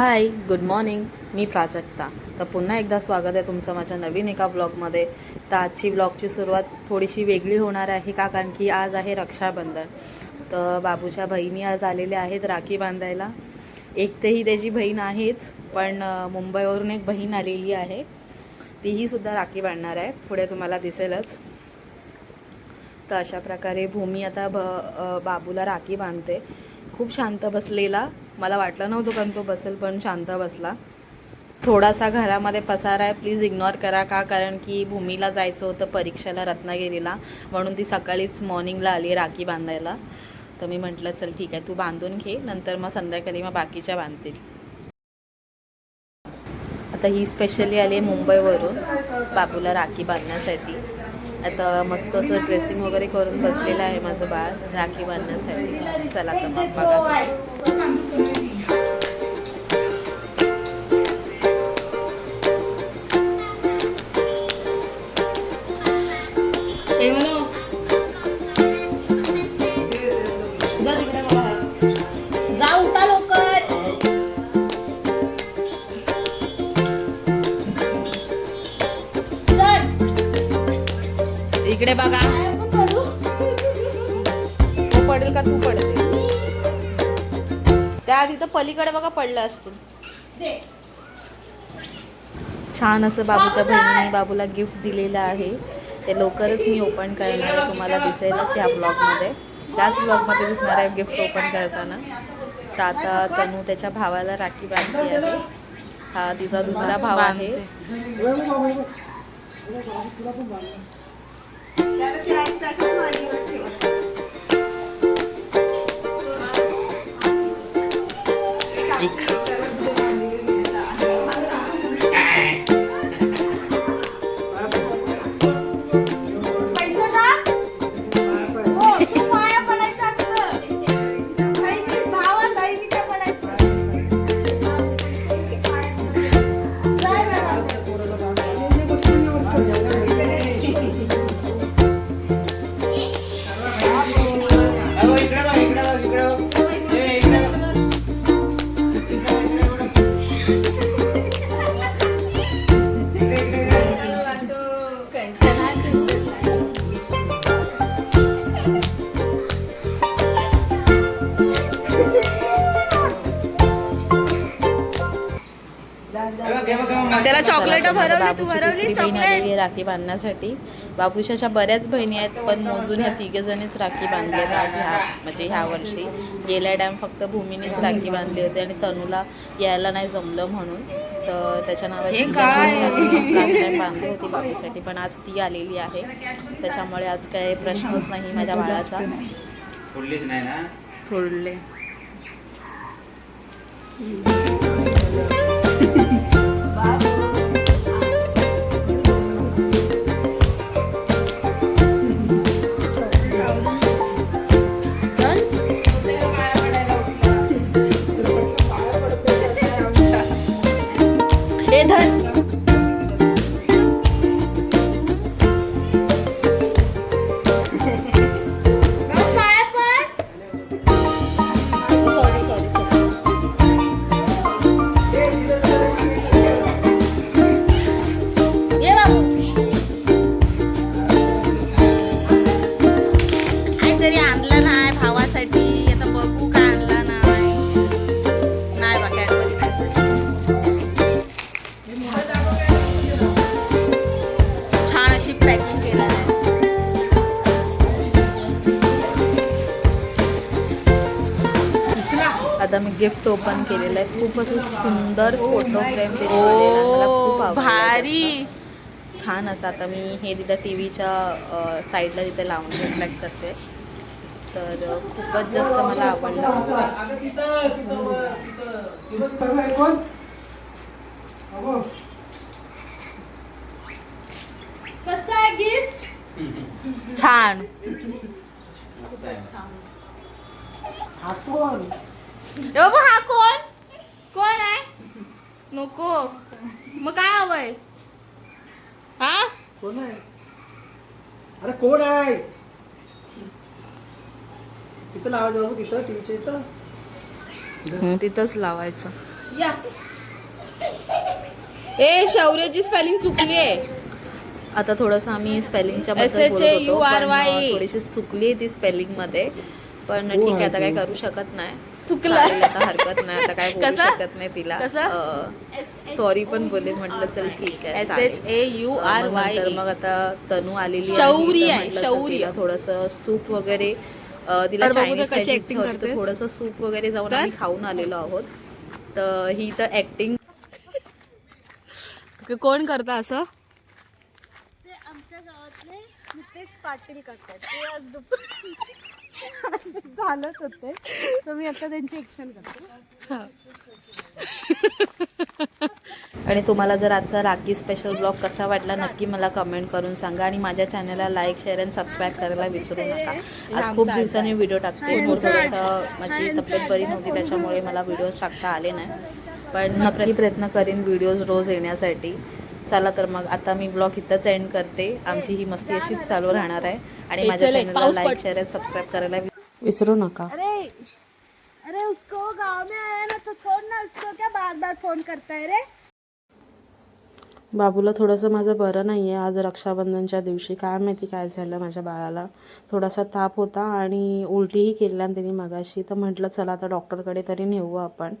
हाय good morning मी प्राजक्ता. तर पुन्हा एकदा स्वागत आहे तुमचं माझ्या नवीन एका ब्लॉगमध्ये. तर आजची ब्लॉगची सुरुवात थोडीशी वेगळी होणार आहे का? कारण की आज आहे रक्षाबंधन. तर बाबूच्या बहिणी आज आलेल्या आहेत राखी बांधायला. एक तेही त्याची बहीण आहेच पण मुंबईवरून एक बहीण आलेली आहे. तीही सुद्धा राखी बांधणार आहे पुढे तुम्हाला दिसेलच. तर अशा प्रकारे भूमी आता ब बाबूला राखी बांधते. खूप शांत बसलेला. मला वाटलं नव्हतं कारण तो बसेल पण शांत बसला. थोडासा घरामध्ये पसारा आहे. प्लीज इग्नोर करा का? कारण की भूमीला जायचं होतं परीक्षेला रत्नागिरीला. म्हणून ती सकाळीच मॉर्निंगला आली राखी बांधायला. तर मी म्हटलं चल ठीक आहे तू बांधून घे. नंतर मग संध्याकाळी मग बाकीच्या बांधतील. आता ही स्पेशली आली आहे मुंबईवरून बाबूला राखी बांधण्यासाठी. आता मस्त असं ड्रेसिंग वगैरे करून बसलेलं आहे माझं बाळ राखी बांधण्यासाठी. चला तर मग बघा. इकडे बघा. तू पडेल का? तू पडते. त्या आधी तर पलीकडे बघा पडलं असतं. छान असं बाबूच्या बहिणीने बाबूला गिफ्ट दिलेलं आहे. ते लवकरच मी ओपन करणार आहे. तुम्हाला दिसेलच या ब्लॉगमध्ये त्याच ब्लॉगमध्ये दिसणार आहे गिफ्ट ओपन करताना. तर आता तनू त्याच्या भावाला राखी बांधली आहे. हा तिचा दुसरा भाव आहे. एक. त्याला चॉकलेट भरवली तू चॉकलेट राखी बांधण्यासाठी. बाबूच्या अशा बऱ्याच बहिणी आहेत पण मोजून ह्या तिघ जणीच राखी बांधल्यात आज ह्या म्हणजे ह्या वर्षी. गेल्या टाइम फक्त भूमीनेच राखी बांधली होती आणि तनूला यायला नाही जमलं म्हणून. तर त्याच्या नावाची लास्ट टाइम बांधली होती बाबूसाठी पण आज ती आलेली आहे. त्याच्यामुळे आज काय प्रश्नच नाही माझ्या बाळाचा. फोडलीच नाही ना? फोडले. आता मी गिफ्ट ओपन केलेलं आहे. खूप असं सुंदर फोटो फ्रेम मला खूप आवडलं. भारी. छान असं आता मी हे तिथं टी व्हीच्या साईडला तिथे लावून रिफ्लेक्ट करते. तर खूपच जास्त मला आवडलं. कसं आहे गिफ्ट छान. बाबा हा कोण कोण आहे नको मग काय हवंय हा कोण आहे अरे कोण आहे तिथं लावायचं बाबू तिथं टीव्हीच्या इथं हं, तिथंच लावायचं या ए शौर्यची स्पेलिंग चुकली आहे आता थोडंसं आम्ही स्पेलिंगच्या SHAURY. थोडीशी चुकली आहे ती स्पेलिंगमध्ये. पण ठीक आहे आता काय करू शकत नाही. चुकलं. आता हरकत नाही आता काय बोलू कसं? शकत नाही तिला कसं? सॉरी पण बोले म्हटलं चल ठीक आहे एस चालेल. एच ए यू आर मग वाय नंतर मग आता तनू आलेली शौर्य आहे, शौर्य. थोडस सूप वगैरे अ, तिला तर बघू तर चायनीज कशी खायची acting इच्छा होती तर करतेस. थोडंसं सूप वगैरे जाऊन? आम्ही खाऊन आलेलो आहोत तर ही तर ऍक्टिंग कोण करता असं ते आमच्या गावातले नितेश पाटील करतात ते आज दुपारी चालत होते तर मी आता त्यांची ऍक्शन करते. आणि तुम्हाला जर आजचा राखी स्पेशल ब्लॉग कसा वाटला नक्की मला कमेंट करून सांगा आणि माझ्या चॅनलला लाईक शेअर आणि सबस्क्राईब करायला विसरू नका. आज खूप दिवसांनी व्हिडिओ टाकते. थोडंसं माझी तब्येत बरी नव्हती त्याच्यामुळे मला व्हिडिओज टाकता आले नाही. पण नक्की प्रयत्न करीन व्हिडिओज रोज येण्यासाठी. चला तर मग आता मी ब्लॉग इथंच एंड करते. आमची ही मस्ती अशीच चालू राहणार आहे. आणि माझ्या चॅनलला लाईक शेअर आणि सबस्क्राईब करायला विसरू नका. अरे अरे उसको गांव में आया ना तो छोड़ ना उसको. क्या बार बार फोन करता है रे? बाबूला थोडंसं माझं बरं नाही आहे आज रक्षाबंधनच्या दिवशी काय माहिती काय झालं माझ्या बाळाला. थोडासा ताप होता आणि उलटीही केला त्यांनी मगाशी. तर म्हटलं चला आता डॉक्टरकडे तरी नेऊ आपण.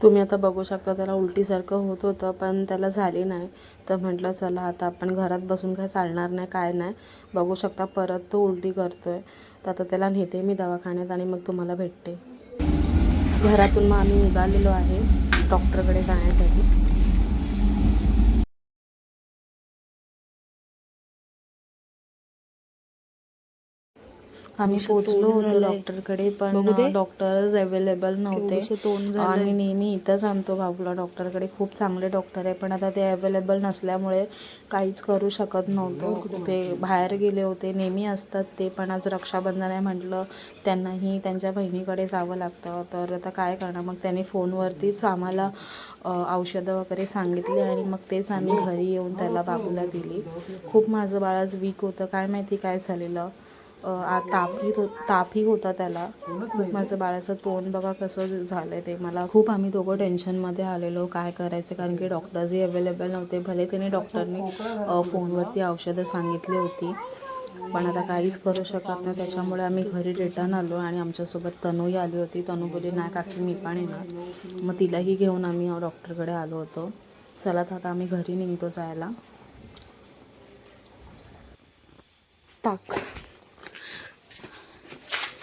तुम्ही आता बघू शकता त्याला उलटीसारखं होत होतं पण त्याला झाली नाही. तर म्हटलं चला आता आपण घरात बसून काय चालणार नाही काय नाही. बघू शकता परत तो उलटी करतो आहे तर आता त्याला नेते मी दवाखान्यात आणि मग तुम्हाला भेटते. घरातून मग आम्ही निघालेलो आहे डॉक्टरकडे जाण्यासाठी. आम्ही पोचलो होतो डॉक्टरकडे पण डॉक्टर्स अवेलेबल नव्हते. आणि नेहमी इथंच आणतो बाबूला डॉक्टरकडे खूप चांगले डॉक्टर आहे पण आता ते अवेलेबल नसल्यामुळे काहीच करू शकत नव्हतो. ते बाहेर गेले होते नेहमी असतात ते पण आज रक्षाबंधन आहे म्हटलं त्यांनाही त्यांच्या बहिणीकडे जावं लागतं. तर आता काय करणार? मग त्यांनी फोनवरतीच आम्हाला औषधं वगैरे सांगितली आणि मग तेच आम्ही घरी येऊन त्याला बाबूला दिली. खूप माझं बाळ आज वीक होतं. काय माहिती काय झालेलं? तापही हो तापही होता त्याला. खूप माझं बाळाचं तोंड बघा कसं झालं आहे ते. मला खूप आम्ही दोघं टेन्शनमध्ये आलेलो काय करायचं कारण की डॉक्टर्सही अवेलेबल नव्हते. भले त्याने डॉक्टरनी फोनवरती औषधं सांगितली होती. पण आता काहीच करू शकत नाही. त्याच्यामुळे आम्ही घरी रिटर्न आलो आणि आमच्यासोबत तनूही आली होती. तनू बोली नाही काकी मी पण येणार. मग तिलाही घेऊन आम्ही डॉक्टरकडे आलो होतो. चला तर आता आम्ही घरी निघतो जायला. टाक.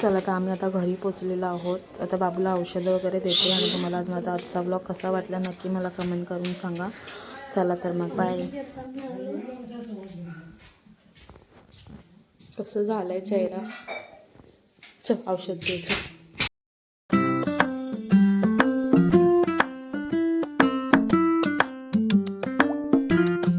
चला तर आम्ही आता घरी पोचलेलो आहोत. आता बाबूला औषधं वगैरे देते आणि तुम्हाला आज माझा आजचा ब्लॉग कसा वाटला नक्की मला कमेंट करून सांगा. चला तर मग बाय कसं झालं आहे चेहरा? चल औषध द्यायचं